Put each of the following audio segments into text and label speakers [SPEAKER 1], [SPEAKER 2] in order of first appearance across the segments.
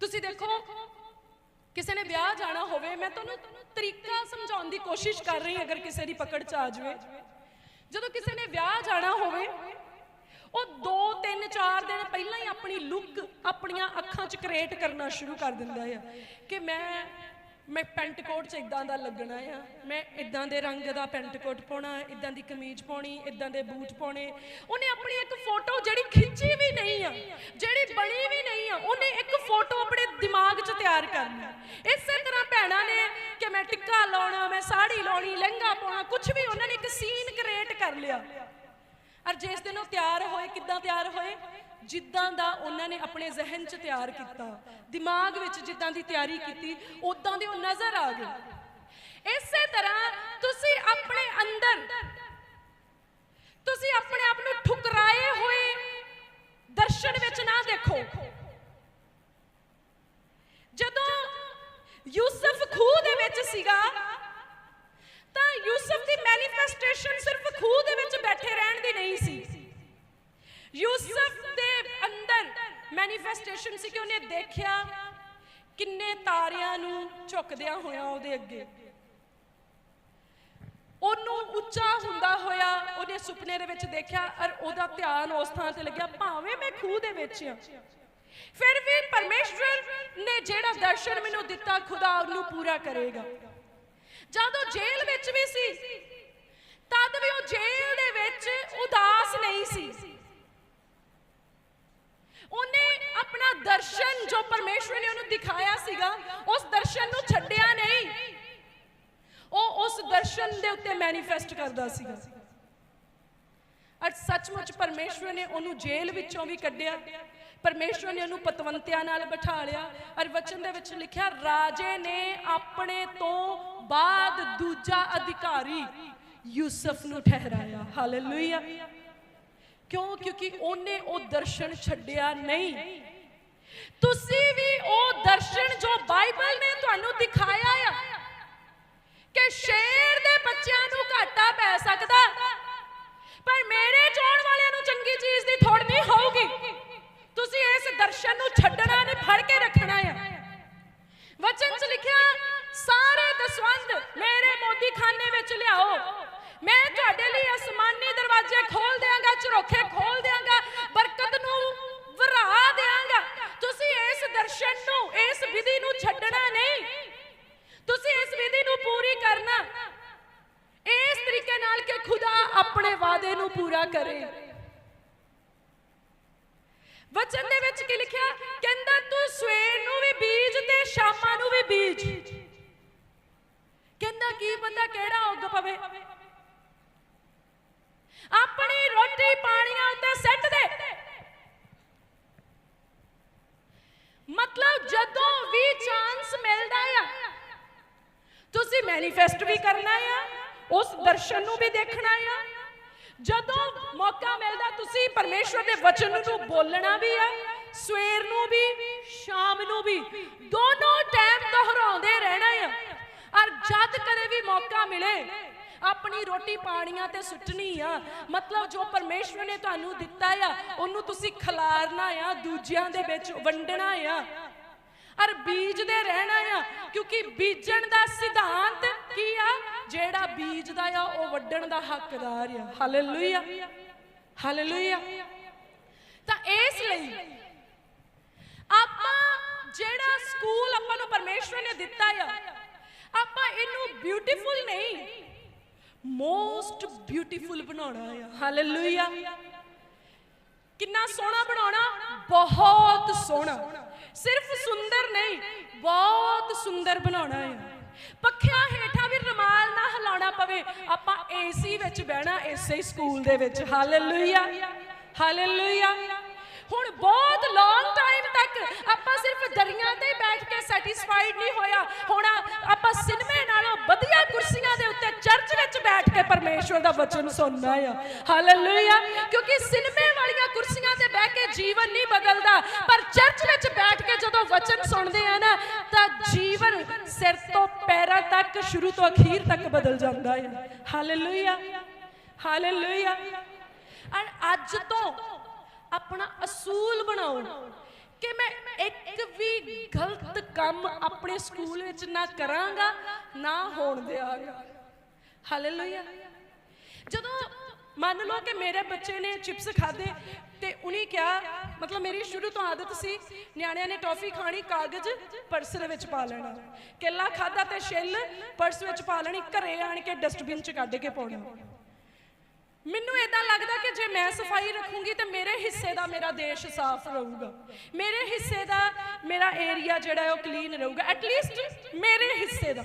[SPEAKER 1] ਤੁਸੀਂ ਦੇਖੋ, ਕਿਸੇ ਨੇ ਵਿਆਹ ਜਾਣਾ ਹੋਵੇ, ਮੈਂ ਤੁਹਾਨੂੰ ਤਰੀਕਾ ਸਮਝਾਉਣ ਦੀ ਕੋਸ਼ਿਸ਼ ਕਰ ਰਹੀ ਅਗਰ ਕਿਸੇ ਦੀ ਪਕੜ ਚ ਆ ਜਾਵੇ। ਜਦੋਂ ਕਿਸੇ ਨੇ ਵਿਆਹ ਜਾਣਾ ਹੋਵੇ, ਉਹ 2 3 4 ਦਿਨ ਪਹਿਲਾਂ ਹੀ ਆਪਣੀ ਲੁੱਕ ਆਪਣੀਆਂ ਅੱਖਾਂ 'ਚ ਕ੍ਰੀਏਟ ਕਰਨਾ ਸ਼ੁਰੂ ਕਰ ਦਿੰਦਾ ਆ ਕਿ ਮੈਂ ਮੈਂ ਪੈਂਟ ਕੋਟ 'ਚ ਇਦਾਂ ਦਾ ਲੱਗਣਾ ਆ। ਮੈਂ ਇਦਾਂ ਦੇ ਰੰਗ ਦਾ ਪੈਂਟ ਕੋਟ ਪਾਉਣਾ ਇਦਾਂ ਦੀ ਕਮੀਜ਼ ਪਾਉਣੀ ਇਦਾਂ ਦੇ ਬੂਟ ਪਾਉਣੇ। ਉਹਨੇ ਆਪਣੀ ਇੱਕ ਫੋਟੋ ਜਿਹੜੀ ਖਿੱਚੀ ਵੀ ਨਹੀਂ ਆ, ਜਿਹੜੀ ਬਣੀ ਵੀ ਨਹੀਂ ਆ, ਉਹਨੇ ਇੱਕ ਫੋਟੋ ਆਪਣੇ ਦਿਮਾਗ 'ਚ ਤਿਆਰ ਕਰਨੀ। ਇਸੇ ਤਰ੍ਹਾਂ ਭੈਣਾਂ ਨੇ ਕਿ ਮੈਂ ਟਿੱਕਾ ਲਾਉਣਾ, ਮੈਂ ਸਾੜੀ ਲਾਉਣੀ, ਲਹਿੰਗਾ ਪਾਉਣਾ ਕੁਝ ਵੀ ਉਹਨਾਂ ਨੇ ਇੱਕ ਸੀਨ ਕ੍ਰੀਏਟ ਕਰ ਲਿਆ। ਔਰ ਜਿਸ ਦਿਨ ਉਹ ਤਿਆਰ ਹੋਏ, ਕਿੱਦਾਂ ਤਿਆਰ ਹੋਏ? ਜਿੱਦਾਂ ਦਾ ਉਹਨਾਂ ਨੇ ਆਪਣੇ ਜ਼ਿਹਨ 'ਚ ਤਿਆਰ ਕੀਤਾ, ਦਿਮਾਗ ਵਿੱਚ ਜਿੱਦਾਂ ਦੀ ਤਿਆਰੀ ਕੀਤੀ ਉਦਾਂ ਦੇ ਉਹ ਨਜ਼ਰ ਆ ਗਏ। ਇਸੇ ਤਰ੍ਹਾਂ ਤੁਸੀਂ ਆਪਣੇ ਅੰਦਰ, ਤੁਸੀਂ ਆਪਣੇ ਆਪ ਨੂੰ ਠੁਕਰਾਏ ਹੋਏ ਦਰਸ਼ਨ ਵਿੱਚ ਨਾ ਦੇਖੋ। ਜਦੋਂ ਯੂਸਫ ਖੂਹ ਦੇ ਵਿੱਚ ਸੀਗਾ ਮੈਨੀਫੈਸਟੇਸ਼ਨ ਸਿਰਫ ਖੂਹ ਦੇ ਵਿੱਚ ਬੈਠੇ ਰਹਿਣ ਦੀ ਨਹੀਂ ਸੀ। ਯੂਸਫ ਦੇ ਅੰਦਰ ਮੈਨੀਫੈਸਟੇਸ਼ਨ ਸੀ ਕਿ ਉਹਨੇ ਦੇਖਿਆ ਕਿੰਨੇ ਤਾਰਿਆਂ ਨੂੰ ਝੁਕਦਿਆਂ ਹੋਇਆ ਉਹਦੇ ਅੱਗੇ। ਉਹਨੂੰ ਉੱਚਾ ਹੁੰਦਾ ਹੋਇਆ ਉਹਨੇ ਸੁਪਨੇ ਦੇ ਵਿੱਚ ਦੇਖਿਆ ਔਰ ਉਹਦਾ ਧਿਆਨ ਉਸ ਥਾਂ ਤੇ ਲੱਗਿਆ, ਭਾਵੇਂ ਮੈਂ ਖੂਹ ਦੇ ਵਿੱਚ ਆ ਫਿਰ ਵੀ ਪਰਮੇਸ਼ਵਰ ਨੇ ਜਿਹੜਾ ਦਰਸ਼ਨ ਮੈਨੂੰ ਦਿੱਤਾ, ਖੁਦਾ ਉਹਨੂੰ ਪੂਰਾ ਕਰੇਗਾ। ਜਦੋਂ ਜੇਲ੍ਹ ਵਿੱਚ ਵੀ ਸੀ ਮੈਨੀਫੈਸਟ ਕਰਦਾ ਸੀਗਾ। ਅਰ ਸੱਚਮੁੱਚ ਪਰਮੇਸ਼ਵਰ ਨੇ ਉਹਨੂੰ ਜੇਲ੍ਹ ਵਿੱਚੋਂ ਵੀ ਕੱਢਿਆ। ਪਰਮੇਸ਼ਵਰ ਨੇ ਉਹਨੂੰ ਪਤਵੰਤਿਆਂ ਨਾਲ ਬਿਠਾ ਲਿਆ। ਔਰ ਵਚਨ ਦੇ ਵਿੱਚ ਲਿਖਿਆ, ਰਾਜੇ ਨੇ ਆਪਣੇ ਤੋਂ ਬਾਅਦ ਦੂਜਾ ਅਧਿਕਾਰੀ ਯੂਸਫ ਨੂੰ ਠਹਿਰਾਇਆ। ਹਾਲੇਲੂਇਆ ਕਿਉਂ? ਕਿਉਂਕਿ ਉਹਨੇ ਉਹ ਦਰਸ਼ਨ ਛੱਡਿਆ ਨਹੀਂ। ਤੁਸੀਂ ਵੀ ਉਹ ਦਰਸ਼ਨ ਜੋ ਬਾਈਬਲ ਨੇ ਤੁਹਾਨੂੰ ਦਿਖਾਇਆ ਵਚਨ ਦੇ ਵਿੱਚ ਕੀ ਲਿਖਿਆ? ਕਹਿੰਦਾ, ਤੂੰ ਸਵੇਰ ਨੂੰ ਵੀ ਬੀਜ ਤੇ ਸ਼ਾਮਾਂ ਨੂੰ ਵੀ ਬੀਜ। ਕਹਿੰਦਾ, ਕੀ ਪਤਾ ਕਿਹੜਾ ਉੱਗ ਪਵੇ? ਆਪਣੀ ਰੋਟੀ ਪਾਣੀਆਂ ਉੱਤੇ ਸੱਟ ਦੇ। ਮਤਲਬ ਜਦੋਂ ਵੀ ਚਾਂਸ ਮਿਲਦਾ ਆ, ਤੁਸੀਂ ਮੈਨੀਫੈਸਟ ਵੀ ਕਰਨਾ ਆ, ਉਸ ਦਰਸ਼ਨ ਨੂੰ ਵੀ ਦੇਖਣਾ ਆ ਜਦੋਂ ਮੌਕਾ ਮਿਲਦਾ ਤੁਸੀਂ ਪਰਮੇਸ਼ਵਰ ਦੇ ਵਚਨ ਨੂੰ ਬੋਲਣਾ ਵੀ ਆ, ਸਵੇਰ ਨੂੰ ਵੀ, ਸ਼ਾਮ ਨੂੰ ਵੀ, ਦੋਨੋਂ ਟਾਈਮ ਦੁਹਰਾਉਂਦੇ ਰਹਿਣਾ ਆ। ਔਰ ਜਦ ਕਦੇ ਵੀ ਮੌਕਾ ਮਿਲੇ, ਆਪਣੀ ਰੋਟੀ ਪਾਣੀਆਂ ਤੇ ਸੁੱਟਣੀ ਆ, ਮਤਲਬ ਜੋ ਪਰਮੇਸ਼ਵਰ ਨੇ ਤੁਹਾਨੂੰ ਦਿੱਤਾ ਆ, ਉਹਨੂੰ ਤੁਸੀਂ ਖਿਲਾਰਨਾ ਆ, ਦੂਜਿਆਂ ਦੇ ਵਿੱਚ ਵੰਡਣਾ ਆ। ਔਰ ਬੀਜਦੇ ਰਹਿਣਾ ਆ, ਕਿਉਂਕਿ ਬੀਜਣ ਦਾ ਸਿਧਾਂਤ ਕੀ ਆ? ਜਿਹੜਾ ਬੀਜਦਾ ਆ, ਉਹ ਵੱਢਣ ਦਾ ਹੱਕਦਾਰ ਆ। ਹਾਲੇਲੂਇਆ ਹਾਲੇਲੂਇਆ ਤਾਂ ਇਸ ਲਈ ਆਪਾਂ ਜਿਹੜਾ ਸਕੂਲ ਆਪਾਂ ਨੂੰ ਪਰਮੇਸ਼ਵਰ ਨੇ ਦਿੱਤਾ ਆ, ਆਪਾਂ ਇਹਨੂੰ ਬਿਊਟੀਫੁਲ ਨਹੀਂ ਮੋਸਟ ਬਿਊਟੀਫੁਲ ਬਣਾਉਣਾ ਆ। ਹਾਲੇਲੂਇਆ ਕਿੰਨਾ ਸੋਹਣਾ ਬਣਾਉਣਾ? ਬਹੁਤ ਸੋਹਣਾ। ਸਿਰਫ ਸੁੰਦਰ ਨਹੀਂ, ਬਹੁਤ ਸੁੰਦਰ ਬਣਾਉਣਾ ਆ। ਪੱਖਿਆਂ ਹੇਠਾਂ ਵੀ ਰਮਾਲ ਨਾ ਹਿਲਾਉਣਾ ਪਵੇ। ਆਪਾਂ ਏਸੀ ਵਿੱਚ ਬਹਿਣਾ, ਇਸੇ ਸਕੂਲ ਦੇ ਵਿੱਚ। ਹਾਲੇਲੂਇਆ ਹਾਲੇਲੂਇਆ ਹੁਣ ਬਹੁਤ ਲੌਂਗ ਟਾਈਮ ਤੱਕ ਆਪਾਂ ਸਿਰਫ ਦਰੀਆਂ ਤੇ ਬੈਠ ਕੇ ਸੈਟੀਸਫਾਈਡ ਨਹੀਂ ਹੋਇਆ। ਹੁਣ ਆਪਾਂ ਸਿਨੇਮੇ ਨਾਲੋਂ ਵਧੀਆ ਕੁਰਸੀਆਂ ਦੇ ਉੱਤੇ ਚਰਚ ਵਿੱਚ ਬੈਠ ਕੇ ਪਰਮੇਸ਼ਵਰ ਦਾ ਵਚਨ ਸੁਣਨਾ ਆ। ਹਾਲੇਲੂਇਆ ਕਿਉਂਕਿ ਸਿਨੇਮੇ ਵਾਲੀਆਂ ਕੁਰਸੀਆਂ ਤੇ ਬਹਿ ਕੇ ਜੀਵਨ ਨਹੀਂ ਬਦਲਦਾ। ਪਰ ਚਰਚ ਵਿੱਚ ਬੈਠ ਕੇ ਜਦੋਂ ਵਚਨ ਸੁਣਦੇ ਆ ਨਾ, ਤਾਂ ਜੀਵਨ ਸਿਰ ਤੋਂ ਪੈਰਾਂ ਤੱਕ, ਸ਼ੁਰੂ ਤੋਂ ਅਖੀਰ ਤੱਕ ਬਦਲ ਜਾਂਦਾ ਹੈ ਹਾਲੇਲੂਇਆ ਹਾਲੇਲੂਇਆ ਔਰ ਅੱਜ ਤੋਂ ਆਪਣਾ ਅਸੂਲ ਬਣਾਓ ਕਿ ਮੈਂ ਇੱਕ ਵੀ ਗਲਤ ਕੰਮ ਆਪਣੇ ਸਕੂਲ ਵਿੱਚ ਨਾ ਕਰਾਂਗਾ, ਨਾ ਹੋਣ ਦਿਆਂਗਾ। ਹਾਲੇਲੂਇਆ ਜਦੋਂ ਮੰਨ ਲਓ ਕਿ ਮੇਰੇ ਬੱਚੇ ਨੇ ਚਿਪਸ ਖਾਦੇ ਤੇ ਉਹਨੇ ਕਿਹਾ, ਮਤਲਬ ਮੇਰੀ ਸ਼ੁਰੂ ਤੋਂ ਆਦਤ ਸੀ ਨਿਆਣਿਆਂ ਨੇ ਟੌਫੀ ਖਾਣੀ, ਕਾਗਜ਼ ਪਰਸ ਦੇ ਵਿੱਚ ਪਾ ਲੈਣਾ। ਕੇਲਾ ਖਾਦਾ ਤੇ ਛਿੱਲ, ਪਰਸ ਵਿੱਚ ਪਾ ਲੈਣੀ, ਘਰੇ ਆਣ ਕੇ ਡਸਟਬਿਨ 'ਚ ਕੱਢ ਕੇ ਪਾਉਣਾ। ਮੈਨੂੰ ਇਦਾਂ ਲੱਗਦਾ ਕਿ ਜੇ ਮੈਂ ਸਫ਼ਾਈ ਰੱਖੂੰਗੀ ਤੇ ਮੇਰੇ ਹਿੱਸੇ ਦਾ ਮੇਰਾ ਦੇਸ਼ ਸਾਫ਼ ਰਹੂਗਾ। ਮੇਰੇ ਹਿੱਸੇ ਦਾ ਮੇਰਾ ਏਰੀਆ ਜਿਹੜਾ ਉਹ ਕਲੀਨ ਰਹੂਗਾ। ਐਟ ਲੀਸਟ ਮੇਰੇ ਹਿੱਸੇ ਦਾ।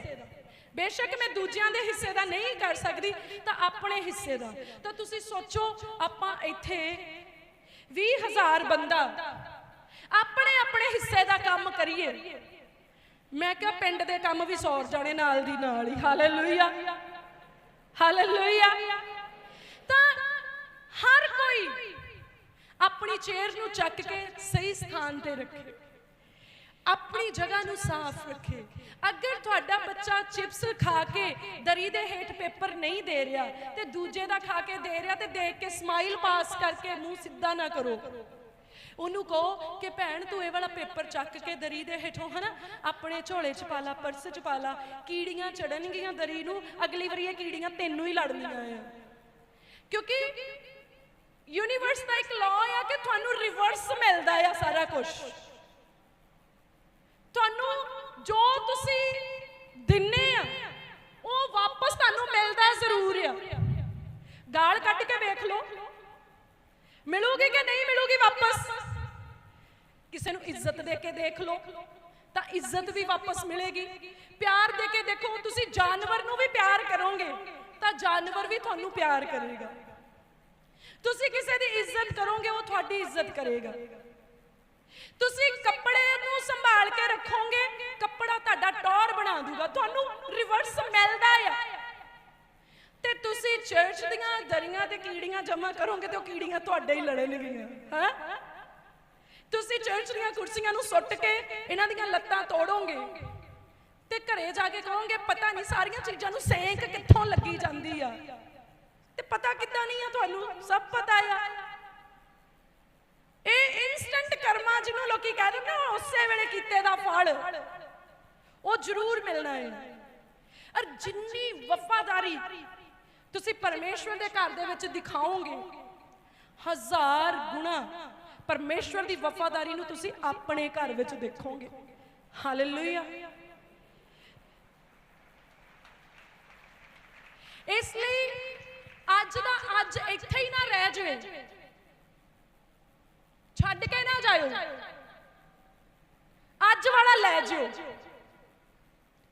[SPEAKER 1] ਬੇਸ਼ੱਕ ਮੈਂ ਦੂਜਿਆਂ ਦੇ ਹਿੱਸੇ ਦਾ ਨਹੀਂ ਕਰ ਸਕਦੀ ਤਾਂ ਆਪਣੇ ਹਿੱਸੇ ਦਾ। ਤਾਂ ਤੁਸੀਂ ਸੋਚੋ, ਆਪਾਂ ਇੱਥੇ 20000 ਬੰਦਾ ਆਪਣੇ ਆਪਣੇ ਹਿੱਸੇ ਦਾ ਕੰਮ ਕਰੀਏ। ਮੈਂ ਕਿਹਾ ਪਿੰਡ ਦੇ ਕੰਮ ਵੀ ਸੌਰ ਜਾਣੇ ਨਾਲ ਦੀ ਨਾਲ ਹੀ। ਹਾਲੇਲੂਇਆ ਹਾਲੇਲੂਇਆ ਤਾਂ ਹਰ ਕੋਈ ਆਪਣੀ ਚੇਅਰ ਨੂੰ ਚੱਕ ਕੇ ਸਹੀ ਸਥਾਨ ਤੇ ਰੱਖੇ। ਆਪਣੀ ਜਗ੍ਹਾ ਨੂੰ ਸਾਫ਼ ਰੱਖੇ। ਅਗਰ ਤੁਹਾਡਾ ਬੱਚਾ ਚਿਪਸ ਖਾ ਕੇ ਦਰੀ ਦੇ ਹੇਠ ਪੇਪਰ ਨਹੀਂ ਦੇ ਰਿਹਾ ਤੇ ਦੂਜੇ ਦਾ ਖਾ ਕੇ ਦੇ ਰਿਹਾ ਤੇ ਦੇਖ ਕੇ ਸਮਾਈਲ ਪਾਸ ਕਰਕੇ ਮੂੰਹ ਸਿੱਧਾ ਨਾ ਕਰੋ। ਉਹਨੂੰ ਕਹੋ ਕਿ ਭੈਣ, ਤੂੰ ਇਹ ਵਾਲਾ ਪੇਪਰ ਚੱਕ ਕੇ ਦਰੀ ਦੇ ਹੇਠੋਂ ਹਨਾ, ਆਪਣੇ ਝੋਲੇ 'ਚ ਪਾ ਲਾ, ਪਰਸ 'ਚ ਪਾ ਲਾ, ਕੀੜੀਆਂ ਚੜਨਗੀਆਂ ਦਰੀ ਨੂੰ, ਅਗਲੀ ਵਾਰੀ ਇਹ ਕੀੜੀਆਂ ਤੈਨੂੰ ਹੀ ਲੜਨੀਆਂ ਆ। ਕਿਉਂਕਿ ਯੂਨੀਵਰਸ ਦਾ ਇੱਕ ਲਾਅ ਆ ਕਿ ਤੁਹਾਨੂੰ ਰਿਵਰਸ ਮਿਲਦਾ ਆ ਸਾਰਾ ਕੁਝ ਤੁਹਾਨੂੰ ਜੋ ਤੁਸੀਂ ਦਿੰਨੇ ਆ, ਉਹ ਵਾਪਸ ਤੁਹਾਨੂੰ ਮਿਲਦਾ ਜ਼ਰੂਰ ਆ। ਗਾਲ ਕੱਢ ਕੇ ਵੇਖ ਲਓ। ਮਿਲੂਗੀ ਕਿ ਨਹੀਂ ਮਿਲੂਗੀ ਵਾਪਸ? ਕਿਸੇ ਨੂੰ ਇੱਜ਼ਤ ਦੇ ਕੇ ਦੇਖ ਲਓ, ਤਾਂ ਇੱਜ਼ਤ ਵੀ ਵਾਪਸ ਮਿਲੇਗੀ। ਪਿਆਰ ਦੇ ਕੇ ਦੇਖੋ, ਤੁਸੀਂ ਜਾਨਵਰ ਨੂੰ ਵੀ ਪਿਆਰ ਕਰੋਗੇ, ਤਾਂ ਜਾਨਵਰ ਵੀ ਤੁਹਾਨੂੰ ਪਿਆਰ ਕਰੇਗਾ। ਤੁਸੀਂ ਕਿਸੇ ਦੀ ਇੱਜ਼ਤ ਕਰੋਗੇ, ਉਹ ਤੁਹਾਡੀ ਇੱਜ਼ਤ ਕਰੇਗਾ। ਤੁਸੀਂ ਕੱਪੜੇ ਨੂੰ ਸੰਭਾਲ ਕੇ ਰੱਖੋਗੇ, ਕੱਪੜਾ ਤੁਹਾਡਾ ਟੌਰ ਬਣਾ ਦੂਗਾ, ਤੁਹਾਨੂੰ ਰਿਵਰਸ ਮਿਲਦਾ ਆ। ਤੇ ਤੁਸੀਂ ਚਰਚ ਦੀਆਂ ਦਰੀਆਂ ਤੇ ਕੀੜੀਆਂ ਜਮ੍ਹਾਂ ਕਰੋਗੇ ਤੇ ਉਹ ਕੀੜੀਆਂ ਤੁਹਾਡੇ ਹੀ ਲੜਨਗੀਆਂ ਹਾਂ? ਤੁਸੀਂ ਚਰਚ ਦੀਆਂ ਕੁਰਸੀਆਂ ਨੂੰ ਸੁੱਟ ਕੇ ਇਹਨਾਂ ਦੀਆਂ ਲੱਤਾਂ ਤੋੜੋਗੇ ਤੇ ਘਰੇ ਜਾ ਕੇ ਕਹੋਗੇ, ਪਤਾ ਨਹੀਂ ਸਾਰੀਆਂ ਚੀਜ਼ਾਂ ਨੂੰ ਸੇਕ ਕਿੱਥੋਂ ਲੱਗੀ ਜਾਂਦੀ ਆ? ਤੇ ਪਤਾ ਕਿੱਦਾਂ ਨਹੀਂ ਆ ਤੁਹਾਨੂੰ? ਸਭ ਪਤਾ ਆ। ਇਹ ਇਨਸਟੈਂਟ ਕਰਮਾ ਜਿਹਨੂੰ ਲੋਕੀ ਕਹਿ ਨੇ ਉਸੇ ਵੇਲੇ ਕੀਤੇ ਦਾ ਫਲ। ਉਹ ਜ਼ਰੂਰ ਮਿਲਣਾ ਹੈ। ਔਰ ਜਿੰਨੀ ਵਫਾਦਾਰੀ ਤੁਸੀਂ ਪਰਮੇਸ਼ਵਰ ਦੇ ਘਰ ਦੇ ਵਿੱਚ ਦਿਖਾਓਗੇ, ਹਜ਼ਾਰ ਗੁਣਾ ਪਰਮੇਸ਼ਵਰ ਦੀ ਵਫਾਦਾਰੀ ਨੂੰ ਤੁਸੀਂ ਆਪਣੇ ਘਰ ਵਿੱਚ ਦੇਖੋਗੇ। ਹਾਲੇਲੂਇਆ ਇਸ ਲਈ ਅੱਜ ਦਾ ਅੱਜ ਇੱਥੇ ਹੀ ਨਾ ਰਹਿ ਜਾਵੇ। ਛੱਡ ਕੇ ਨਾ ਜਾਇਓ। ਅੱਜ ਵਾਲਾ ਲੈ ਜਿਓ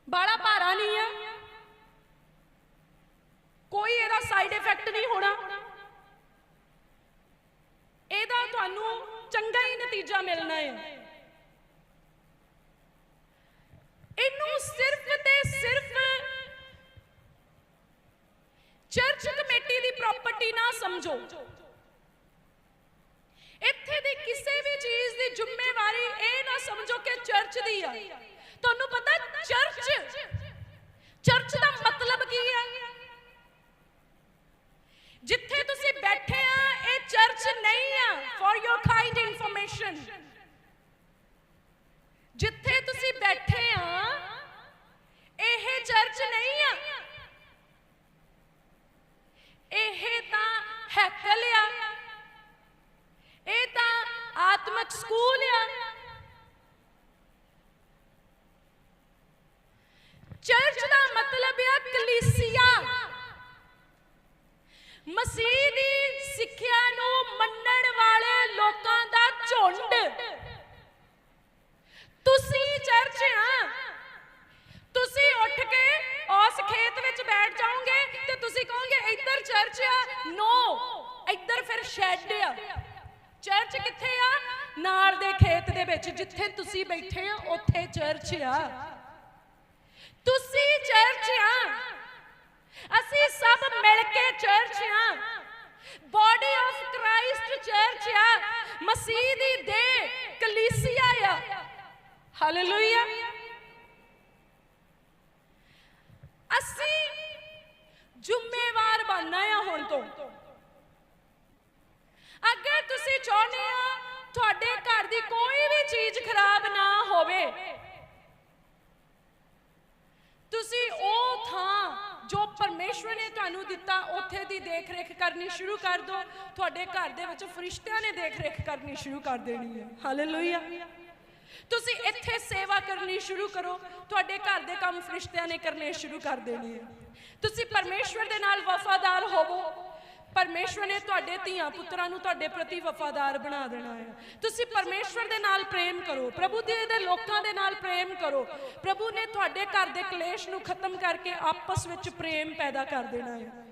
[SPEAKER 1] ਬਾਲਾ ਭਾਰਾ ਨਹੀਂ ਆ। ਕੋਈ ਇਹਦਾ ਸਾਈਡ ਇਫੈਕਟ ਨਹੀਂ ਹੋਣਾ। ਇਹਦਾ ਤੁਹਾਨੂੰ ਚੰਗਾ ਹੀ ਨਤੀਜਾ ਮਿਲਣਾ ਹੈ। ਸਮਝੋ। ਇੱਥੇ ਦੀ ਕਿਸੇ ਵੀ ਚੀਜ਼ ਦੀ ਜ਼ਿੰਮੇਵਾਰੀ ਇਹ ਨਾ ਸਮਝੋ ਕਿ ਚਰਚ ਦੀ ਆ। ਤੁਹਾਨੂੰ ਪਤਾ, ਚਰਚ ਚਰਚ ਆਤਮਿਕ ਸਕੂਲ ਆ। ਚਰਚ ਦਾ ਮਤਲਬ ਆ ਕਲੀਸਿਆ। ਮਸੀਹ ਦੀ ਸਿੱਖਿਆ ਨੂੰ ਮੰਨਣ ਵਾਲੇ ਲੋਕਾਂ ਦਾ ਝੁੰਡ। ਤੁਸੀਂ ਚਰਚ ਆ। ਤੁਸੀਂ ਉੱਠ ਕੇ ਉਸ ਖੇਤ ਵਿੱਚ ਬੈਠ ਜਾਓਗੇ ਤੇ ਤੁਸੀਂ ਕਹੋਗੇ, ਇੱਧਰ ਚਰਚ ਆ। ਨੋ ਇੱਧਰ ਫਿਰ ਸ਼ੈੱਡ ਆ। ਚਰਚ ਕਿੱਥੇ ਆ? ਨਾਲ ਦੇ ਖੇਤ ਦੇ ਵਿੱਚ ਜਿੱਥੇ ਤੁਸੀਂ ਬੈਠੇ ਆ ਉੱਥੇ ਚਰਚ ਆ। ਤੁਸੀਂ ਚਰਚ ਆ। ਅਸੀਂ ਸਭ ਮਿਲ ਕੇ ਚਰਚ ਆ। ਬਾਡੀ ਆਫ ਕ੍ਰਾਈਸਟ ਚਰਚ ਆ। ਮਸੀਹ ਦੀ ਦੇ ਕਲੀਸਿਆ ਆ। ਹਾਲੇਲੂਇਆ ਅਸੀਂ ਜ਼ਿੰਮੇਵਾਰ ਬਣਨਾ ਆ ਹੁਣ ਤੋਂ ਅਗਰ ਤੁਸੀਂ ਚਾਹੁੰਦੇ ਆ ਤੁਹਾਡੇ ਘਰ ਦੀ ਕੋਈ ਵੀ ਚੀਜ਼ ਹੋਵੇ। ਤੁਸੀਂ ਉਹ ਥਾਂ ਜੋ ਪਰਮੇਸ਼ਵਰ ਨੇ ਤੁਹਾਨੂੰ ਦਿੱਤਾ, ਉੱਥੇ ਦੀ ਦੇਖ-ਰੇਖ ਕਰਨੀ ਸ਼ੁਰੂ ਕਰ ਦਿਓ। ਤੁਹਾਡੇ ਘਰ ਦੇ ਵਿੱਚ ਫਰਿਸ਼ਤਿਆਂ ਨੇ ਦੇਖ-ਰੇਖ ਕਰਨੀ ਸ਼ੁਰੂ ਕਰ ਦੇਣੀ ਹੈ। ਹਾਲੇਲੂਇਆ ਤੁਸੀਂ ਇੱਥੇ ਸੇਵਾ ਕਰਨੀ ਸ਼ੁਰੂ ਕਰੋ। ਤੁਹਾਡੇ ਘਰ ਦੇ ਕੰਮ ਫਰਿਸ਼ਤਿਆਂ ਨੇ ਕਰਨੇ ਸ਼ੁਰੂ ਕਰ ਦੇਣੇ ਹੈ। ਤੁਸੀਂ ਪਰਮੇਸ਼ਵਰ ਦੇ ਨਾਲ ਵਫਾਦਾਰ ਹੋਵੋ। ਪਰਮੇਸ਼ਵਰ ਨੇ ਤੁਹਾਡੇ ਧੀਆਂ ਪੁੱਤਰਾਂ ਨੂੰ ਤੁਹਾਡੇ ਪ੍ਰਤੀ ਵਫਾਦਾਰ ਬਣਾ ਦੇਣਾ ਹੈ। ਤੁਸੀਂ ਪਰਮੇਸ਼ਵਰ ਦੇ ਨਾਲ ਪ੍ਰੇਮ ਕਰੋ। ਪ੍ਰਭੂ ਦੇ ਦੇ ਲੋਕਾਂ ਦੇ ਨਾਲ ਪ੍ਰੇਮ ਕਰੋ। ਪ੍ਰਭੂ ਨੇ ਤੁਹਾਡੇ ਘਰ ਦੇ ਕਲੇਸ਼ ਨੂੰ ਖਤਮ ਕਰਕੇ ਆਪਸ ਵਿੱਚ ਪ੍ਰੇਮ ਪੈਦਾ ਕਰ ਦੇਣਾ ਹੈ।